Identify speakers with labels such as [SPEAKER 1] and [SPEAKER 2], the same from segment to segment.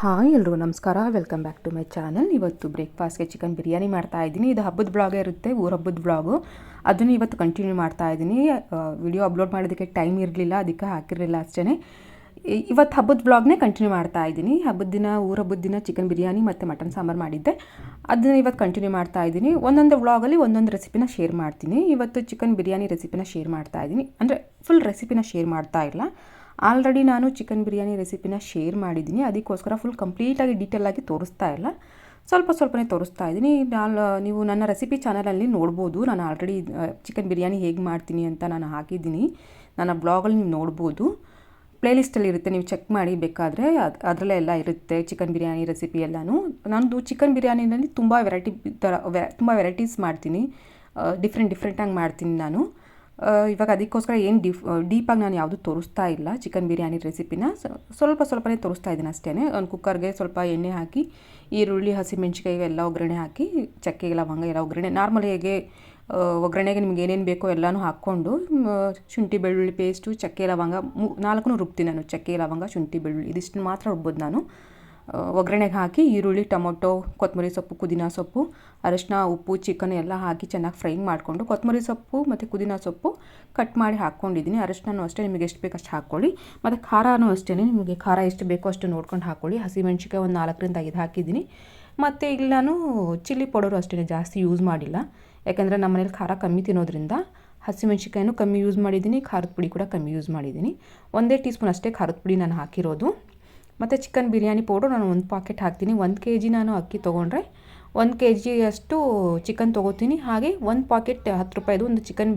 [SPEAKER 1] Hi ಎಲ್ಲರೂ ನಮಸ್ಕಾರ. Welcome back to my channel ಇವತ್ತು ಬ್ರೇಕ್ಫಾಸ್ಟ್ಗೆ ಚಿಕನ್ ಬಿರಿಯಾನಿ ಮಾಡ್ತಾ ಇದ್ದೀನಿ. ಇದು ಹಬ್ಬದ ಬ್ಲಾಗೇ ಇರುತ್ತೆ, ಊರ ಹಬ್ಬದ ಬ್ಲಾಗು ಅದನ್ನು ಇವತ್ತು ಕಂಟಿನ್ಯೂ ಮಾಡ್ತಾ ಇದ್ದೀನಿ. ವಿಡಿಯೋ ಅಪ್ಲೋಡ್ ಮಾಡೋದಕ್ಕೆ ಟೈಮ್ ಇರಲಿಲ್ಲ, ಅದಕ್ಕೆ ಹಾಕಿರಲಿಲ್ಲ ಅಷ್ಟೇ ಇವತ್ತು ಹಬ್ಬದ ಬ್ಲಾಗ್ನೇ ಕಂಟಿನ್ಯೂ ಮಾಡ್ತಾ ಇದ್ದೀನಿ. ಹಬ್ಬದ ದಿನ, ಊರ ಹಬ್ಬದ ದಿನ ಚಿಕನ್ ಬಿರಿಯಾನಿ ಮತ್ತು ಮಟನ್ ಸಾಂಬಾರು ಮಾಡಿದ್ದೆ. ಅದನ್ನು ಇವತ್ತು ಕಂಟಿನ್ಯೂ ಮಾಡ್ತಾ ಇದ್ದೀನಿ. ಒಂದೊಂದು ವ್ಲಾಗಲ್ಲಿ ಒಂದೊಂದು ರೆಸಿಪಿನ ಶೇರ್ ಮಾಡ್ತೀನಿ. ಇವತ್ತು ಚಿಕನ್ ಬಿರಿಯಾನಿ ರೆಸಿಪಿನ ಶೇರ್ ಮಾಡ್ತಾ ಇದ್ದೀನಿ. ಅಂದರೆ ಫುಲ್ ರೆಸಿಪಿನ ಶೇರ್ ಮಾಡ್ತಾ ಇಲ್ಲ. ಆಲ್ರೆಡಿ ನಾನು ಚಿಕನ್ ಬಿರಿಯಾನಿ ರೆಸಿಪಿನ ಶೇರ್ ಮಾಡಿದ್ದೀನಿ. ಅದಕ್ಕೋಸ್ಕರ ಫುಲ್ ಕಂಪ್ಲೀಟಾಗಿ ಡೀಟೇಲಾಗಿ ತೋರಿಸ್ತಾ ಇಲ್ಲ. ಸ್ವಲ್ಪ ಸ್ವಲ್ಪನೇ ತೋರಿಸ್ತಾ ಇದ್ದೀನಿ. ನಾನು ನೀವು ನನ್ನ ರೆಸಿಪಿ ಚಾನಲಲ್ಲಿ ನೋಡ್ಬೋದು. ನಾನು ಆಲ್ರೆಡಿ ಚಿಕನ್ ಬಿರಿಯಾನಿ ಹೇಗೆ ಮಾಡ್ತೀನಿ ಅಂತ ನಾನು ಹಾಕಿದ್ದೀನಿ. ನನ್ನ ಬ್ಲಾಗಲ್ಲಿ ನೀವು ನೋಡ್ಬೋದು. ಪ್ಲೇಲಿಸ್ಟಲ್ಲಿ ಇರುತ್ತೆ. ನೀವು ಚೆಕ್ ಮಾಡಿ ಬೇಕಾದರೆ ಅದು, ಅದರಲ್ಲೇ ಎಲ್ಲ ಇರುತ್ತೆ ಚಿಕನ್ ಬಿರಿಯಾನಿ ರೆಸಿಪಿ ಎಲ್ಲಾನು. ನಂದು ಚಿಕನ್ ಬಿರಿಯಾನಿನಲ್ಲಿ ತುಂಬ ವೆರೈಟಿ ಥರ ತುಂಬ ವೆರೈಟೀಸ್ ಮಾಡ್ತೀನಿ. ಡಿಫ್ರೆಂಟ್ ಡಿಫ್ರೆಂಟಾಗಿ ಮಾಡ್ತೀನಿ ನಾನು. ಇವಾಗ ಅದಕ್ಕೋಸ್ಕರ ಏನು ಡಿಫ್ ಡೀಪಾಗಿ ನಾನು ಯಾವುದು ತೋರಿಸ್ತಾ ಇಲ್ಲ. ಚಿಕನ್ ಬಿರಿಯಾನಿ ರೆಸಿಪಿನ ಸ್ವಲ್ಪ ಸ್ವಲ್ಪನೇ ತೋರಿಸ್ತಾ ಇದ್ದೀನಿ ಅಷ್ಟೇ ಒಂದು ಕುಕ್ಕರ್ಗೆ ಸ್ವಲ್ಪ ಎಣ್ಣೆ ಹಾಕಿ, ಈರುಳ್ಳಿ ಹಸಿಮೆಣ್ಸಿಕಾಯಿ ಎಲ್ಲ ಒಗ್ಗರಣೆ ಹಾಕಿ, ಚಕ್ಕೆ, ಲವಂಗ ಎಲ್ಲ ಒಗ್ಗರಣೆ ನಾರ್ಮಲ್ ಹೇಗೆ ಒಗ್ಗರಣೆಗೆ ನಿಮ್ಗೆ ಏನೇನು ಬೇಕೋ ಎಲ್ಲನೂ ಹಾಕ್ಕೊಂಡು ಶುಂಠಿ, ಬೆಳ್ಳುಳ್ಳಿ ಪೇಸ್ಟು ಚಕ್ಕೆ, ಲವಂಗ ಮೂ ನಾಲ್ಕು ರುಬ್ತೀನಿ ನಾನು. ಚಕ್ಕೆ, ಲವಂಗ, ಶುಂಠಿ, ಬೆಳ್ಳುಳ್ಳಿ ಇದಿಷ್ಟು ಮಾತ್ರ ರುಬ್ಬೋದು ನಾನು. ಒಗ್ಗರಣೆಗೆ ಹಾಕಿ ಈರುಳ್ಳಿ, ಟೊಮೊಟೊ, ಕೊತ್ತಂಬರಿ ಸೊಪ್ಪು, ಪುದೀನ ಸೊಪ್ಪು, ಅರಶಿನ, ಉಪ್ಪು, ಚಿಕನ್ ಎಲ್ಲ ಹಾಕಿ ಚೆನ್ನಾಗಿ ಫ್ರೈ ಮಾಡಿಕೊಂಡು ಕೊತ್ತಂಬರಿ ಸೊಪ್ಪು ಮತ್ತು ಪುದೀನ ಸೊಪ್ಪು ಕಟ್ ಮಾಡಿ ಹಾಕ್ಕೊಂಡಿದ್ದೀನಿ. ಅರಶಿನೂ ಅಷ್ಟೇ, ನಿಮಗೆ ಎಷ್ಟು ಬೇಕು ಅಷ್ಟು ಹಾಕ್ಕೊಳ್ಳಿ. ಮತ್ತು ಖಾರನೂ ಅಷ್ಟೇ, ನಿಮಗೆ ಖಾರ ಎಷ್ಟು ಬೇಕೋ ಅಷ್ಟು ನೋಡ್ಕೊಂಡು ಹಾಕ್ಕೊಳ್ಳಿ. ಹಸಿಮೆಣ್ಸಿಕಾಯಿ ಒಂದು ನಾಲ್ಕರಿಂದ ಐದು ಹಾಕಿದ್ದೀನಿ. ಮತ್ತು ಇಲ್ಲಿ ನಾನು ಚಿಲ್ಲಿ ಪೌಡರು ಅಷ್ಟೇ ಜಾಸ್ತಿ ಯೂಸ್ ಮಾಡಿಲ್ಲ. ಯಾಕೆಂದರೆ ನಮ್ಮ ಮನೇಲಿ ಖಾರ ಕಮ್ಮಿ ತಿನ್ನೋದ್ರಿಂದ ಹಸಿಮೆಣ್ಸಿಕಾಯಿನೂ ಕಮ್ಮಿ ಯೂಸ್ ಮಾಡಿದ್ದೀನಿ, ಖಾರದ ಪುಡಿ ಕೂಡ ಕಮ್ಮಿ ಯೂಸ್ ಮಾಡಿದ್ದೀನಿ. ಒಂದೇ ಟೀ ಸ್ಪೂನ್ ಅಷ್ಟೇ ಖಾರದ ಪುಡಿ ನಾನು ಹಾಕಿರೋದು. ಮತ್ತು ಚಿಕನ್ ಬಿರಿಯಾನಿ ಪೌಡ್ರ್ ನಾನು ಒಂದು ಪಾಕೆಟ್ ಹಾಕ್ತೀನಿ. ಒಂದು ಕೆ ಜಿ ನಾನು ಅಕ್ಕಿ ತೊಗೊಂಡ್ರೆ ಒಂದು ಕೆ ಜಿಯಷ್ಟು ಚಿಕನ್ ತೊಗೋತೀನಿ. ಹಾಗೆ ಒಂದು ಪಾಕೆಟ್ ಹತ್ತು ರೂಪಾಯಿದು ಒಂದು ಚಿಕನ್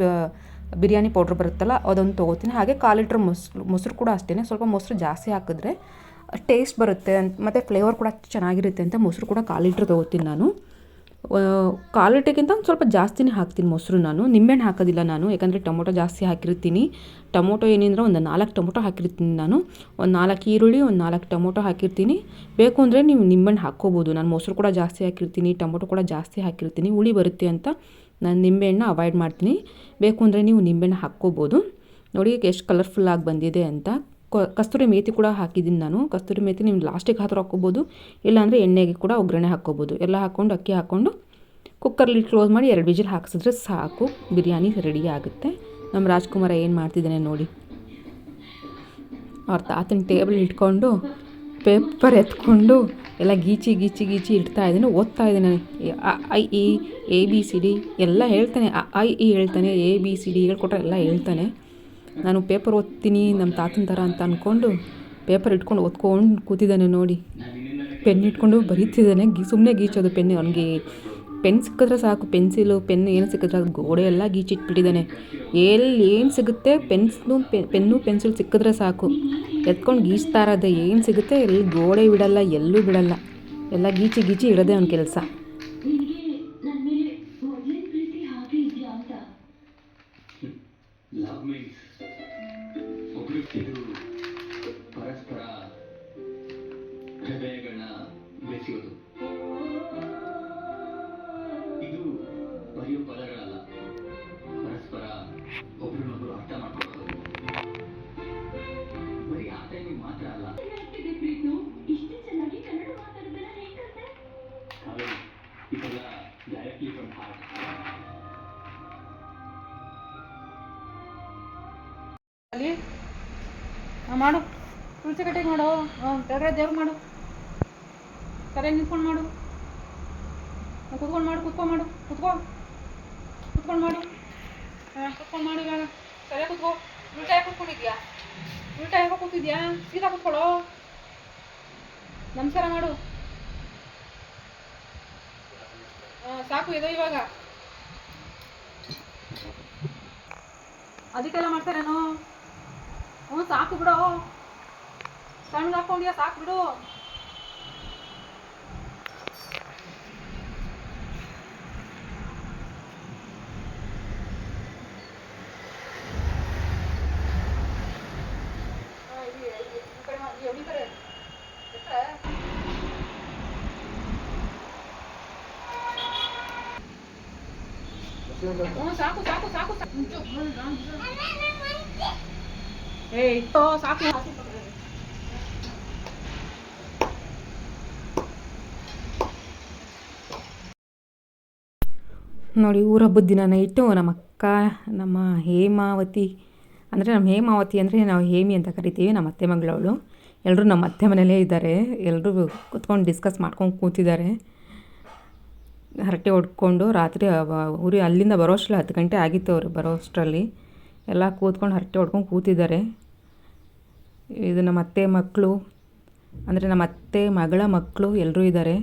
[SPEAKER 1] ಬಿರಿಯಾನಿ ಪೌಡ್ರ್ ಬರುತ್ತಲ್ಲ, ಅದೊಂದು ತೊಗೋತೀನಿ. ಹಾಗೆ ಕಾಲು ಲೀಟ್ರ್ ಮೊಸರು ಮೊಸರು ಕೂಡ ಅಷ್ಟೇ ಸ್ವಲ್ಪ ಮೊಸರು ಜಾಸ್ತಿ ಹಾಕಿದ್ರೆ ಟೇಸ್ಟ್ ಬರುತ್ತೆ ಅಂತ, ಮತ್ತು ಫ್ಲೇವರ್ ಕೂಡ ಚೆನ್ನಾಗಿರುತ್ತೆ ಅಂತ ಮೊಸರು ಕೂಡ ಕಾಲು ಲೀಟ್ರ್ ತೊಗೋತೀನಿ ನಾನು. ಕಾಲು ಒಂದು ಸ್ವಲ್ಪ ಜಾಸ್ತಿನೇ ಹಾಕ್ತೀನಿ ಮೊಸರು ನಾನು. ನಿಂಬೆಹಣ್ಣು ಹಾಕೋದಿಲ್ಲ ನಾನು, ಯಾಕಂದರೆ ಟೊಮೊಟೊ ಜಾಸ್ತಿ ಹಾಕಿರ್ತೀನಿ. ಟೊಮೊಟೊ ಏನಿದ್ರೆ ಒಂದು ನಾಲ್ಕು ಟೊಮೊಟೊ ಹಾಕಿರ್ತೀನಿ ನಾನು. ಒಂದು ನಾಲ್ಕು ಈರುಳ್ಳಿ, ಒಂದು ನಾಲ್ಕು ಟೊಮೊಟೊ ಹಾಕಿರ್ತೀನಿ. ಬೇಕು ಅಂದರೆ ನೀವು ನಿಂಬೆಹಣ್ಣು ಹಾಕ್ಕೋಬೋದು. ನಾನು ಮೊಸರು ಕೂಡ ಜಾಸ್ತಿ ಹಾಕಿರ್ತೀನಿ, ಟೊಮೊಟೊ ಕೂಡ ಜಾಸ್ತಿ ಹಾಕಿರ್ತೀನಿ. ಹುಳಿ ಬರುತ್ತೆ ಅಂತ ನಾನು ನಿಂಬೆಹಣ್ಣು ಅವಾಯ್ಡ್ ಮಾಡ್ತೀನಿ. ಬೇಕು ಅಂದರೆ ನೀವು ನಿಂಬೆಹಣ್ಣು ಹಾಕ್ಕೋಬೋದು. ನೋಡಿ, ಎಷ್ಟು ಕಲರ್ಫುಲ್ಲಾಗಿ ಬಂದಿದೆ ಅಂತ. ಕಸ್ತೂರಿ ಮೇಥಿ ಕೂಡ ಹಾಕಿದ್ದೀನಿ ನಾನು. ಕಸ್ತೂರಿ ಮೇಥಿ ನೀವು ಲಾಸ್ಟಿಗೆ ಹಾತ್ರ ಹಾಕ್ಕೋಬೋದು, ಇಲ್ಲಾಂದರೆ ಎಣ್ಣೆಗೆ ಕೂಡ ಒಗ್ಗರಣೆ ಹಾಕ್ಕೋಬೋದು. ಎಲ್ಲ ಹಾಕ್ಕೊಂಡು, ಅಕ್ಕಿ ಹಾಕ್ಕೊಂಡು ಕುಕ್ಕರ್ಲಿ ಕ್ಲೋಸ್ ಮಾಡಿ ಎರಡು ವಿಜಿಲ್ ಹಾಕ್ಸಿದ್ರೆ ಸಾಕು. ಬಿರಿಯಾನಿ ರೆಡಿ ಆಗುತ್ತೆ. ನಮ್ಮ ರಾಜ್ಕುಮಾರ ಏನು ಮಾಡ್ತಿದ್ದಾನೆ ನೋಡಿ. ಅವ್ರ ತಾತನ ಟೇಬಲ್ ಇಟ್ಕೊಂಡು ಪೇಪರ್ ಎತ್ಕೊಂಡು, ಎಲ್ಲ ಗೀಚಿ ಗೀಚಿ ಗೀಚಿ ಇಡ್ತಾ ಇದ್ದಾನೆ, ಓದ್ತಾ ಇದ್ದಾನೆ. I E A, B, C, D ಎಲ್ಲ ಹೇಳ್ತಾನೆ. ಐ ಇ ಹೇಳ್ತಾನೆ, ಎ, ಬಿ, ಸಿ, ಡಿ ಹೇಳ್ಕೊಟ್ರೆ ಎಲ್ಲ ಹೇಳ್ತಾನೆ. ನಾನು ಪೇಪರ್ ಓದ್ತೀನಿ ನಮ್ಮ ತಾತನ ಥರ ಅಂತ ಅಂದ್ಕೊಂಡು ಪೇಪರ್ ಇಟ್ಕೊಂಡು ಓದ್ಕೊಂಡು ಕೂತಿದ್ದಾನೆ ನೋಡಿ. ಪೆನ್ ಇಟ್ಕೊಂಡು ಬರೀತಿದ್ದಾನೆ. ಗೀ ಸುಮ್ಮನೆ ಗೀಚೋದು ಪೆನ್ ಅವನಿಗೆ ಪೆನ್ ಸಿಕ್ಕಿದ್ರೆ ಸಾಕು. ಪೆನ್ಸಿಲು, ಪೆನ್ ಏನು ಸಿಕ್ಕಿದ್ರೆ ಅದು ಗೋಡೆ ಎಲ್ಲ ಗೀಚಿಟ್ಬಿಟ್ಟಿದ್ದಾನೆ. ಎಲ್ಲಿ ಏನು ಸಿಗುತ್ತೆ? ಪೆನ್ಸ್ನು ಪೆನ್ನು, ಪೆನ್ಸಿಲ್ ಸಿಕ್ಕಿದ್ರೆ ಸಾಕು. ಎತ್ಕೊಂಡು ಗೀಚ್ತಾ ಇರೋದೆ ಏನು ಸಿಗುತ್ತೆ? ಎಲ್ಲಿ ಗೋಡೆ ಬಿಡಲ್ಲ, ಎಲ್ಲೂ ಬಿಡಲ್ಲ. ಎಲ್ಲ ಗೀಚಿ ಗೀಚಿ ಇಡೋದೇ ಅವ್ನ ಕೆಲಸ.
[SPEAKER 2] ಲವ್ ಮೀನ್ಸ್ ಒಬ್ರು ಇದು ಪರಸ್ಪರ ಹೃದಯಗಳನ್ನ ಬೆಸೆಯೋದು
[SPEAKER 3] ಮಾಡು. ತುಳಸಿ ಕಟ್ಟಿಗೆ ಮಾಡು. ಕೆಳಗಡೆ ದೇವ್ರು ಮಾಡು. ಕರೆ ನಿಂತ್ಕೊಂಡು ಮಾಡು. ಕುತ್ಕೊಂಡು ಮಾಡು ಕುತ್ಕೊಂಡು ಮಾಡು. ಕುತ್ಕೋ. ಕುತ್ಕೊಂಡು ಮಾಡು. ಕುತ್ಕೊಂಡು ಮಾಡು ಇವಾಗ. ಸರಿಯಾಗಿ ಕುತ್ಕೋ. ಉಲ್ಟಾ ಯಾಕೆ ಕುತ್ಕೊಂಡಿದ್ಯಾ ಉಲ್ಟಾ ಯಾಕೆ ಕೂತಿದ್ಯಾ? ಸೀದಾ ಕುತ್ಕೊಳ್ಳೋ. ನಮಸ್ಕಾರ ಮಾಡು. ಸಾಕು ಇದು ಇವಾಗ. ಅದಕ್ಕೆಲ್ಲ ಮಾಡ್ತಾರೇನೋ ಹ್ಞೂ ಸಾಕು ಬಿಡು ಸಣ್ಣಗೆ ಹಾಕ್ಕೊಂಡಿಯಾ ಸಾಕು ಬಿಡು ಹಾ, ಇಲ್ಲಿ, ಇಲ್ಲಿ, ಈ ಕಡೆ ಮಾ- ಈ ಕಡೆ ಎತ್ತರ? ಹ್ಞೂ ಸಾಕು ಸಾಕು ಸಾಕು ಸಾಕು ಸಾಕು
[SPEAKER 1] ನೋಡಿ, ಊರ ಹಬ್ಬದ ದಿನ ನೈಟು ನಮ್ಮ ಅಕ್ಕ, ನಮ್ಮ ಹೇಮಾವತಿ. ಅಂದರೆ ನಮ್ಮ ಹೇಮಾವತಿ ಅಂದರೆ ನಾವು ಹೇಮಿ ಅಂತ ಕರಿತೀವಿ, ನಮ್ಮ ಅತ್ತೆ ಮಗಳವಳು. ಎಲ್ಲರೂ ನಮ್ಮ ಅತ್ತೆ ಮನೆಯಲ್ಲೇ ಇದ್ದಾರೆ. ಎಲ್ಲರೂ ಕುತ್ಕೊಂಡು ಡಿಸ್ಕಸ್ ಮಾಡ್ಕೊಂಡು ಕೂತಿದ್ದಾರೆ. ಹರಟೆ ಹೊಡ್ಕೊಂಡು ರಾತ್ರಿ ಊರಿ ಅಲ್ಲಿಂದ ಬರೋಷ್ಟರಲ್ಲಿ ಹತ್ತು ಗಂಟೆ ಆಗಿತ್ತು ಅವರು ಬರೋಷ್ಟರಲ್ಲಿ. ಎಲ್ಲ ಕೂತ್ಕೊಂಡು ಹರಟೆ ಹೊಡ್ಕೊಂಡು ಕೂತಿದ್ದಾರೆ. ಇದು ನಮ್ಮ ಅತ್ತೆ ಮಕ್ಕಳು, ಅಂದರೆ ನಮ್ಮ ಅತ್ತೆ ಮಗಳ ಮಕ್ಕಳು ಎಲ್ಲರೂ ಇದ್ದಾರೆ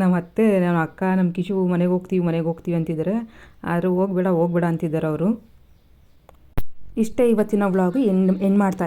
[SPEAKER 1] ನಮ್ಮ ಅತ್ತೆ, ನಮ್ಮ ಅಕ್ಕ, ನಮ್ಮ ಕಿಶು ಮನೆಗೆ ಹೋಗ್ತೀವಿ ಮನೆಗೆ ಹೋಗ್ತೀವಿ ಅಂತಿದ್ದಾರೆ ಆದರೂ ಹೋಗ್ಬೇಡ ಹೋಗ್ಬೇಡ ಅಂತಿದ್ದಾರೆ ಅವರು. ಇಷ್ಟೇ ಇವತ್ತಿನ ವ್ಲಾಗು ಎಂಡ್ ಎಂಡ್ ಮಾಡ್ತಾ